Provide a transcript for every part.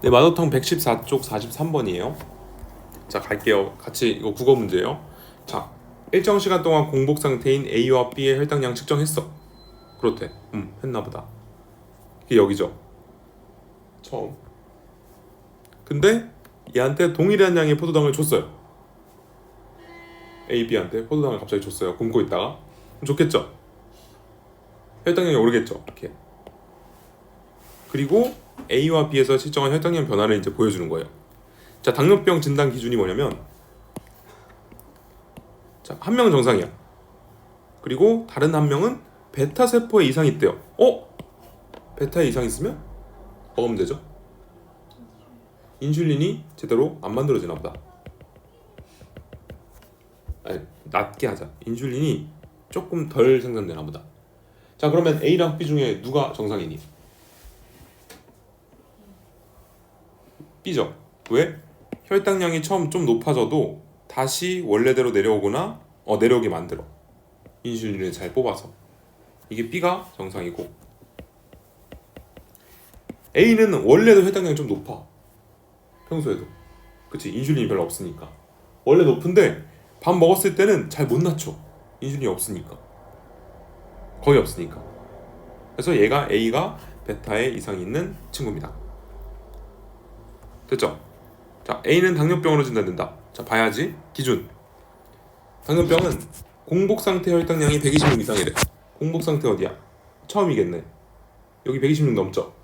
네, 마더통 114쪽 43번이에요. 자, 갈게요. 같이 이거 국어 문제예요. 자, 일정 시간 동안 공복 상태인 A와 B의 혈당량 측정했어. 그렇대. 음, 했나 보다. 이게 여기죠. 처음. 근데 얘한테 동일한 양의 포도당을 줬어요. A, B한테 포도당을 갑자기 줬어요. 굶고 있다가. 좋겠죠? 혈당량이 오르겠죠. 이렇게. 그리고 A와 B에서 측정한 혈당량 변화를 이제 보여주는 거예요. 자, 당뇨병 진단 기준이 뭐냐면 자, 한 명은 정상이야. 그리고 다른 한 명은 베타 세포에 이상이 있대요. 어? 베타에 이상 있으면 먹으면 되죠. 인슐린이 제대로 안 만들어지나 보다. 아니, 낮게 하자. 인슐린이 조금 덜 생산되나 보다. 자, 그러면 A랑 B 중에 누가 정상이니? B죠. 왜? 혈당량이 처음 좀 높아져도 다시 원래대로 내려오거나 어 내려오게 만들어. 인슐린을 잘 뽑아서. 이게 B가 정상이고 A는 원래도 혈당량이 좀 높아. 평소에도. 그치 인슐린이 별로 없으니까. 원래 높은데 밥 먹었을 때는 잘 못 낮춰. 인슐린이 없으니까. 거의 없으니까. 그래서 얘가 A가 베타에 이상이 있는 친구입니다. 됐죠? 자, A는 당뇨병으로 진단된다. 자, 봐야지. 기준. 당뇨병은 공복 상태 혈당량이 126 이상이래. 공복 상태 어디야? 처음이겠네. 여기 126 넘죠?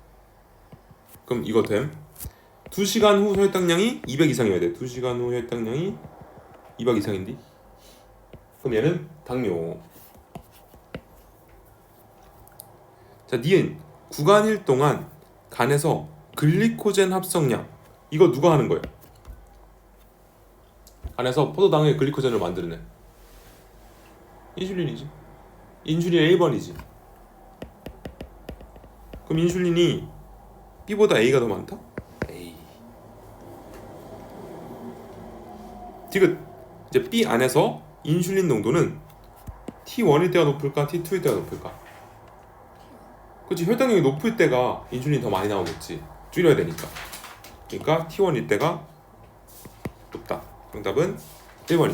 그럼 이거 됨. 2시간 후 혈당량이 200 이상이어야 돼. 2시간 후 혈당량이 200 이상인데? 그럼 얘는 당뇨. 자, 니은 구간 일 동안 간에서 글리코젠 합성량 이거 누가 하는 거예요? 간에서 포도당의 글리코젠을 만드는 애. 인슐린이지. 인슐린 1번이지. 그럼 인슐린이 B보다 A가 더 많다? A. 디귿 이제 B 안에서 인슐린 농도는 T1일 때가 높을까 T2일 때가 높을까? 그렇지 혈당량이 높을 때가 인슐린 더 많이 나오겠지 줄여야 되니까 그러니까 T1일 때가 높다. 정답은 1번입니다